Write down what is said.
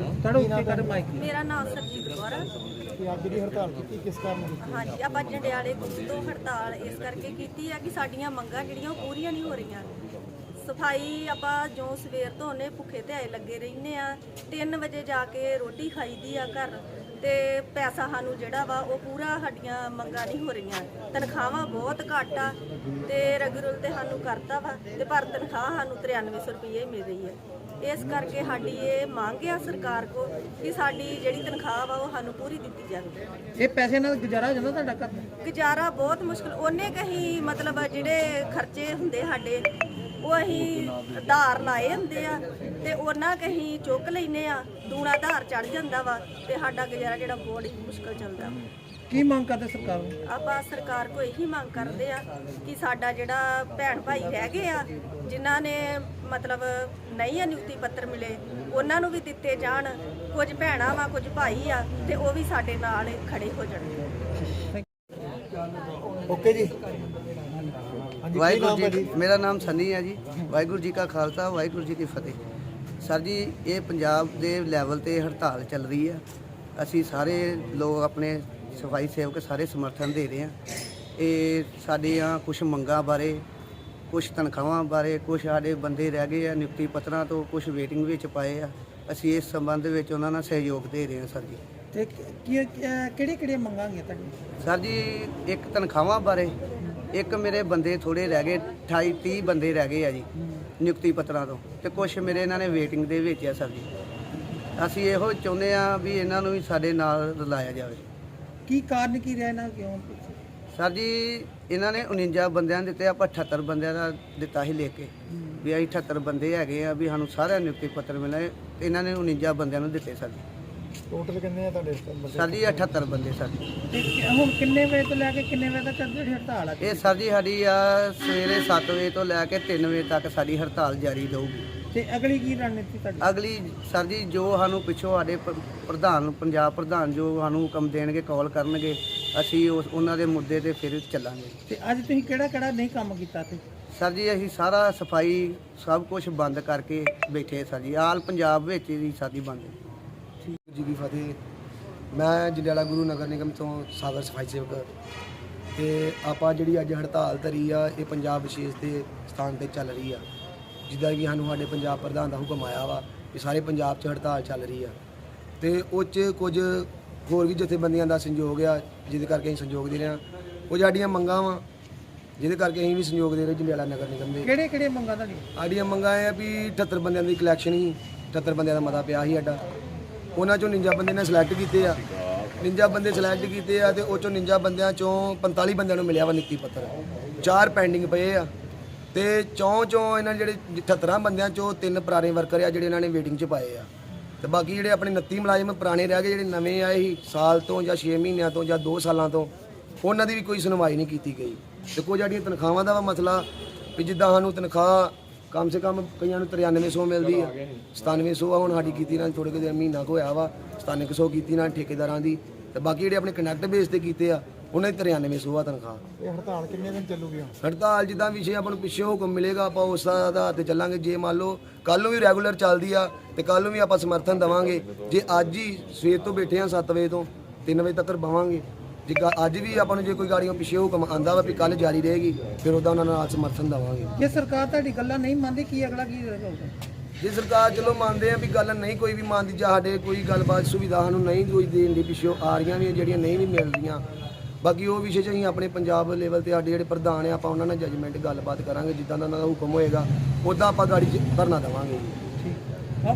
ਤੁਹਾਡਾ ਉੱਤੇ ਕਰ ਮਾਈਕ ਮੇਰਾ ਨਾਮ ਸਰਜੀਤ ਕੌਰ ਆ। ਕਿ ਅੱਜ ਜਿਹੜੀ ਹੜਤਾਲ ਕੀਤੀ ਕਿਸ ਕਾਰਨ ਕੀਤੀ ਹਾਂਜੀ ਆਪਾਂ ਜੰਡਿਆਲੇ ਤੋਂ ਹੜਤਾਲ ਇਸ ਕਰਕੇ ਕੀਤੀ ਆ ਕਿ ਸਾਡੀਆਂ ਮੰਗਾਂ ਜਿਹੜੀਆਂ ਉਹ ਪੂਰੀਆਂ ਨਹੀਂ ਹੋ ਰਹੀਆਂ। ਸਫ਼ਾਈ ਆਪਾਂ ਜੋ ਸਵੇਰ ਤੋਂ ਉਹਨੇ ਭੁੱਖੇ ਤੇ ਆਏ ਲੱਗੇ ਰਹਿੰਦੇ ਆ। 3 ਵਜੇ ਜਾ ਕੇ ਰੋਟੀ ਖਾਈਦੀ ਆ ਘਰ ਤੇ ਪੈਸਾ ਸਾਨੂੰ ਜਿਹੜਾ ਵਾ ਉਹ ਪੂਰਾ ਸਾਡੀਆਂ ਮੰਗਾਂ ਨਹੀਂ ਹੋ ਰਹੀਆਂ। ਤਨਖਾਹਾਂ ਬਹੁਤ ਘੱਟ ਆ ਤੇ ਰੈਗੂਲਰ ਤੇ ਸਾਨੂੰ ਕਰਤਾ ਵਾ ਤੇ ਪਰ ਤਨਖਾਹ ਸਾਨੂੰ 9300 ਰੁਪਏ ਮਿਲ ਰਹੀ ਹੈ। ਇਸ ਕਰਕੇ ਸਾਡੀ ਇਹ ਮੰਗ ਆ ਸਰਕਾਰ ਕੋ ਕਿ ਸਾਡੀ ਜਿਹੜੀ ਤਨਖਾਹ ਵਾ ਉਹ ਸਾਨੂੰ ਪੂਰੀ ਦਿੱਤੀ ਜਾਵੇ। ਇਹ ਪੈਸੇ ਨਾਲ ਗੁਜ਼ਾਰਾ ਹੋ ਜਾਂਦਾ ਤੁਹਾਡਾ ਘਰ? ਦਾ ਗੁਜ਼ਾਰਾ ਬਹੁਤ ਮੁਸ਼ਕਲ ਉਹਨੇ ਕਹੀਂ ਮਤਲਬ ਜਿਹੜੇ ਖਰਚੇ ਹੁੰਦੇ ਸਾਡੇ ਉਹ ਅਸੀਂ ਧਾਰ ਲਾਏ ਹੁੰਦੇ ਆ ਤੇ ਉਹਨਾਂ ਕਹੀਂ ਚੁੱਕ ਲੈਨੇ ਆ ਦੂਣਾ ਧਾਰ ਚੜ ਜਾਂਦਾ ਵਾ ਤੇ ਸਾਡਾ ਗੁਜ਼ਾਰਾ ਜਿਹੜਾ ਬਹੁਤ ਹੀ ਮੁਸ਼ਕਲ ਚੱਲਦਾ ਵਾ। ਕੀ ਮੰਗ ਕਰਦੇ ਸਰਕਾਰ ਨੂੰ? ਆਪਾਂ ਸਰਕਾਰ ਕੋ ਇਹੀ ਮੰਗ ਕਰਦੇ ਆ ਕਿ ਸਾਡਾ ਜਿਹੜਾ ਭੈਣ ਭਾਈ ਰਹਿ ਗਏ ਆ ਜਿਨ੍ਹਾਂ ਨੇ ਮਤਲਬ ਨਹੀਂ ਆ ਨਿਯੁਕਤੀ ਪੱਤਰ ਮਿਲੇ ਉਹਨਾਂ ਨੂੰ ਵੀ ਦਿੱਤੇ ਜਾਣ। ਕੁਝ ਭੈਣਾਂ ਵਾ ਕੁਝ ਭਾਈ ਆ ਤੇ ਉਹ ਵੀ ਸਾਡੇ ਨਾਲ ਖੜੇ ਹੋ ਜਾਣ। ਓਕੇ ਜੀ। ਵਾਹਿਗੁਰੂ ਜੀ ਜੀ? ਮੇਰਾ ਨਾਮ ਸੰਨੀ ਹੈ ਜੀ। ਵਾਹਿਗੁਰੂ ਜੀ ਕਾ ਖਾਲਸਾ ਵਾਹਿਗੁਰੂ ਜੀ ਕੀ ਫਤਿਹ। ਸਰ ਜੀ ਇਹ ਪੰਜਾਬ ਦੇ ਲੈਵਲ ਤੇ ਹੜਤਾਲ ਚੱਲ ਰਹੀ ਹੈ। ਅਸੀਂ ਸਾਰੇ ਲੋਕ ਆਪਣੇ ਸਫ਼ਾਈ ਸੇਵਕ ਸਾਰੇ ਸਮਰਥਨ ਦੇ ਰਹੇ ਹਾਂ ਇਹ ਸਾਡੀਆਂ ਕੁਝ ਮੰਗਾਂ ਬਾਰੇ ਕੁਝ ਤਨਖਾਹਾਂ ਬਾਰੇ ਕੁਝ ਸਾਡੇ ਬੰਦੇ ਰਹਿ ਗਏ ਆ ਨਿਯੁਕਤੀ ਪੱਤਰਾਂ ਤੋਂ ਕੁਝ ਵੇਟਿੰਗ ਵਿੱਚ ਪਏ ਆ। ਅਸੀਂ ਇਸ ਸੰਬੰਧ ਵਿੱਚ ਉਹਨਾਂ ਨਾਲ ਸਹਿਯੋਗ ਦੇ ਰਹੇ ਹਾਂ ਸਰ ਜੀ। ਤੇ ਕੀ ਕਿਹੜੇ ਕਿਹੜੇ ਮੰਗਾਂਗੇ ਤੁਹਾਡੀ ਸਰ ਜੀ ਇੱਕ ਤਨਖਾਹਾਂ ਬਾਰੇ ਇੱਕ ਮੇਰੇ ਬੰਦੇ ਥੋੜੇ ਰਹਿ ਗਏ 28 30 ਬੰਦੇ ਰਹਿ ਗਏ ਆ ਜੀ ਨਿਯੁਕਤੀ ਪੱਤਰਾਂ ਤੋਂ। ਤੇ ਕੁਝ ਮੇਰੇ ਇਹਨਾਂ ਨੇ ਵੇਟਿੰਗ ਦੇ ਵਿੱਚ ਆ ਸਰ ਜੀ। ਅਸੀਂ ਇਹੋ ਚਾਹੁੰਦੇ ਆ ਵੀ ਇਹਨਾਂ ਨੂੰ ਵੀ ਸਾਡੇ ਨਾਲ ਰਲਾਇਆ ਜਾਵੇ। ਕੀ ਕਾਰਨ ਕੀ ਰਿਹਾ ਨਾ ਕਿਉਂ? ਸਰ ਜੀ ਇਹਨਾਂ ਨੇ 49 ਬੰਦਿਆਂ ਨੂੰ ਦਿੱਤੇ ਆਪਾਂ 78 ਬੰਦਿਆਂ ਦਾ ਦਿੱਤਾ ਸੀ ਲੈ ਕੇ। ਵੀ ਅਸੀਂ 78 ਬੰਦੇ ਹੈਗੇ ਆ ਵੀ ਸਾਨੂੰ ਸਾਰਿਆਂ ਨੂੰ ਨਿਯੁਕਤੀ ਪੱਤਰ ਮਿਲੇ ਇਹਨਾਂ ਨੇ 49 ਬੰਦਿਆਂ ਨੂੰ ਦਿੱਤੇ ਸਰ ਜੀ। ਟੋਟਲ ਕਿੰਨੇ ਆ ਤੁਹਾਡੇ ਬੰਦੇ? ਸਰ ਜੀ 78 ਬੰਦੇ ਸਰ ਜੀ। ਤੇ ਕਿ- ਹੁਣ ਕਿੰਨੇ ਵਜੇ ਤੋਂ ਲੈ ਕੇ ਕਿੰਨੇ ਵਜੇ ਤੱਕ ਜਿਹੜੀ ਹੜਤਾਲ ਆ? ਇਹ ਸਰ ਜੀ ਸਾਡੀ ਆ ਸਵੇਰੇ 7 ਵਜੇ ਤੋਂ ਲੈ ਕੇ 3 ਵਜੇ ਤੱਕ ਸਾਡੀ ਹੜਤਾਲ ਜਾਰੀ ਰਹੂਗੀ। ਤੇ ਅਗਲੀ ਕੀ ਰਣਨੀਤੀ ਤੁਹਾਡੀ? ਅਗਲੀ ਸਰ ਜੀ ਜੋ ਸਾਨੂੰ ਪਿੱਛੋਂ ਸਾਡੇ ਪ- ਪ੍ਰਧਾਨ ਪੰਜਾਬ ਪ੍ਰਧਾਨ ਜੋ ਸਾਨੂੰ ਹੁਕਮ ਦੇਣਗੇ ਕਾਲ ਕਰਨਗੇ ਅਸੀਂ ਉਸ ਉਹਨਾਂ ਦੇ ਮੁੱਦੇ ਤੇ ਫਿਰ ਚੱਲਾਂਗੇ। ਤੇ ਅੱਜ ਤੁਸੀਂ ਕਿਹੜਾ ਕਿਹੜਾ ਨਹੀਂ ਕੰਮ ਕੀਤਾ ਤੇ? ਸਰ ਜੀ ਅਸੀਂ ਸਾਰਾ ਸਫ਼ਾਈ ਸਭ ਕੁਝ ਬੰਦ ਕਰਕੇ ਬੈਠੇ ਸਰ ਜੀ। ਆਲ ਪੰਜਾਬ ਵਿੱਚ ਹੀ ਸਾਡੀ ਬੰਦ ਹੈ। ਜੀ ਕੀ ਫਤਿਹ। ਮੈਂ ਜੰਡਿਆਲਾ ਗੁਰੂ ਨਗਰ ਨਿਗਮ ਤੋਂ ਸਾਗਰ ਸਫ਼ਾਈ ਸੇਵਕ। ਤੇ ਆਪਾਂ ਜਿਹੜੀ ਅੱਜ ਹੜਤਾਲ ਧਰੀ ਆ ਇਹ ਪੰਜਾਬ ਵਿਸ਼ੇਸ਼ ਦੇ ਸਥਾਨ ਤੇ ਚੱਲ ਰਹੀ ਆ। ਜਿੱਦਾਂ ਕਿ ਸਾਨੂੰ ਸਾਡੇ ਪੰਜਾਬ ਪ੍ਰਧਾਨ ਦਾ ਹੁਕਮ ਆਇਆ ਵਾ ਕਿ ਸਾਰੇ ਪੰਜਾਬ 'ਚ ਹੜਤਾਲ ਚੱਲ ਰਹੀ ਆ। ਤੇ ਉਹ 'ਚ ਕੁਝ ਹੋਰ ਵੀ ਜਥੇਬੰਦੀਆਂ ਦਾ ਸੰਯੋਗ ਆ ਜਿਹਦੇ ਕਰਕੇ ਅਸੀਂ ਸੰਯੋਗ ਦੇ ਰਹੇ ਹਾਂ। ਉਹ ਸਾਡੀਆਂ ਮੰਗਾਂ ਵਾ ਜਿਹਦੇ ਕਰਕੇ ਅਸੀਂ ਵੀ ਸੰਯੋਗ ਦੇ ਰਹੇ ਜੰਡਿਆਲਾ ਨਗਰ ਨਿਗਮ ਦੇ। ਕਿਹੜੇ ਕਿਹੜੇ ਮੰਗਾਂ ਤੁਹਾਡੀ ਸਾਡੀਆਂ ਮੰਗਾਂ ਇਹ ਆ ਵੀ 78 ਬੰਦਿਆਂ ਦੀ ਕਲੈਕਸ਼ਨ ਸੀ 78 ਬੰਦਿਆਂ ਦਾ ਮਤਾ ਪਿਆ ਸੀ ਸਾਡਾ। ਉਹਨਾਂ ਚੋਂ 49 ਬੰਦੇ ਨੇ ਸਿਲੈਕਟ ਕੀਤੇ ਆ। 49 ਬੰਦੇ ਸਿਲੈਕਟ ਕੀਤੇ ਆ ਤੇ ਉਹ ਚੋਂ 49 ਬੰਦਿਆਂ ਚੋਂ 45 ਬੰਦਿਆਂ ਨੂੰ ਮਿਲਿਆ ਵਾ ਨਿੱਕੀ ਪੱਤਰ। ਚਾਰ ਪੈਂਡਿੰਗ ਪਏ ਆ। ਤੇ ਚੌਂ ਚੌਂ ਇਹਨਾਂ ਨੇ ਜਿਹੜੇ 78 ਬੰਦਿਆਂ ਚੋਂ ਤਿੰਨ ਪੁਰਾਣੇ ਵਰਕਰ ਆ ਜਿਹੜੇ ਇਹਨਾਂ ਨੇ ਵੇਟਿੰਗ 'ਚ ਪਾਏ ਆ। ਤੇ ਬਾਕੀ ਜਿਹੜੇ ਆਪਣੇ 29 ਮੁਲਾਜ਼ਮ ਪੁਰਾਣੇ ਰਹਿ ਗਏ, ਜਿਹੜੇ ਨਵੇਂ ਆਏ ਸੀ ਸਾਲ ਤੋਂ ਜਾਂ 6 ਮਹੀਨਿਆਂ ਤੋਂ ਜਾਂ 2 ਸਾਲਾਂ ਤੋਂ, ਉਹਨਾਂ ਦੀ ਵੀ ਕੋਈ ਸੁਣਵਾਈ ਨਹੀਂ ਕੀਤੀ ਗਈ। ਤੇ ਕੁਝ ਸਾਡੀਆਂ ਤਨਖਾਹਾਂ ਦਾ ਵਾ ਮਸਲਾ ਵੀ ਜਿੱਦਾਂ ਸਾਨੂੰ ਤਨਖਾਹ ਕਮ ਸੇ ਕਮ ਕਈਆਂ ਨੂੰ 9300 ਮਿਲਦੀ ਆ 9700 ਆ, ਹੁਣ ਸਾਡੀ ਕੀਤੀ ਨਾਲ ਥੋੜੇ ਕੁ ਮਹੀਨਾ ਕੁ ਹੋਇਆ ਵਾ 9700 ਕੀਤੀ ਨਾਲ ਠੇਕੇਦਾਰਾਂ ਦੀ, ਤੇ ਬਾਕੀ ਜਿਹੜੇ ਆਪਣੇ ਕਨੈਕਟ ਬੇਸ ਤੇ ਕੀਤੇ ਆ ਉਹਨਾਂ ਦੀ 9300 ਆ ਤਨਖਾਹ। ਇਹ ਹੜਤਾਲ ਕਿੰਨੇ ਦਿਨ ਚੱਲੂਗੀ ਹੁਣ? ਹੜਤਾਲ ਜਿੱਦਾਂ ਵਿਸ਼ੇ ਆਪਾਂ ਨੂੰ ਪਿੱਛੇ ਹੁਕਮ ਮਿਲੇਗਾ ਆਪਾਂ ਉਸ ਦਾ ਆਧਾਰ ਤੇ ਚੱਲਾਂਗੇ। ਜੇ ਮੰਨ ਲਓ ਕੱਲ ਨੂੰ ਵੀ ਰੈਗੂਲਰ ਚੱਲਦੀ ਆ ਤੇ ਕੱਲ ਨੂੰ ਵੀ ਆਪਾਂ ਸਮਰਥਨ ਦਵਾਂਗੇ। ਜੇ ਅੱਜ ਹੀ ਸਵੇਰ ਤੋਂ ਬੈਠੇ ਆ 7 ਵਜੇ ਤੋਂ 3 ਵਜੇ ਤੱਕ ਬਵਾਂਗੇ। ਜੇ ਗਾ- ਅੱਜ ਵੀ ਆਪਾਂ ਨੂੰ ਜੇ ਕੋਈ ਗਾੜੀਆਂ ਪਿੱਛੇ ਹੁਕਮ ਆਂਦਾ ਵਾ ਵੀ ਕੱਲ ਜਾਰੀ ਰਹੇਗੀ ਫਿਰ ਉਹਦਾ ਉਹਨਾਂ ਨਾਲ ਸਮਰਥਨ ਦਵਾਂਗੇ। ਜੇ ਸਰਕਾਰ ਤੁਹਾਡੀ ਗੱਲਾਂ ਨਹੀਂ ਮੰਨਦੀ ਕੀ ਅਗਲਾ ਕੀ ਹੋਊਗਾ? ਜੇ ਸਰਕਾਰ ਚਲੋ ਮੰਨਦੇ ਆ ਵੀ ਗੱਲ ਨਹੀਂ ਕੋਈ ਵੀ ਮੰਨਦੀ ਜਾਂ ਸਾਡੇ ਕੋਈ ਗੱਲਬਾਤ ਸੁਵਿਧਾ ਸਾਨੂੰ ਨਹੀਂ ਕੋਈ ਦੇਣ ਦੀ ਪਿੱਛੋਂ ਆ ਰਹੀਆਂ ਵੀ ਜਿਹੜੀਆਂ ਨਹੀਂ ਵੀ ਮਿਲ ਰਹੀਆਂ। ਬਾਕੀ ਉਹ ਵਿਸ਼ੇ 'ਚ ਅਸੀਂ ਆਪਣੇ ਪੰਜਾਬ ਲੈਵਲ ਤੇ ਸਾਡੇ ਜਿਹੜੇ ਪ੍ਰਧਾਨ ਆ, ਆਪਾਂ ਉਹਨਾਂ ਨਾਲ ਜੱਜਮੈਂਟ ਗੱਲਬਾਤ ਕਰਾਂਗੇ, ਜਿੱਦਾਂ ਦਾ ਉਹਨਾਂ ਦਾ ਹੁਕਮ ਹੋਏਗਾ ਉਦਾਂ ਆਪਾਂ ਗਾੜੀ 'ਚ ਧਰਨਾ ਦੇਵਾਂਗੇ ਜੀ। ਠੀਕ। ਆ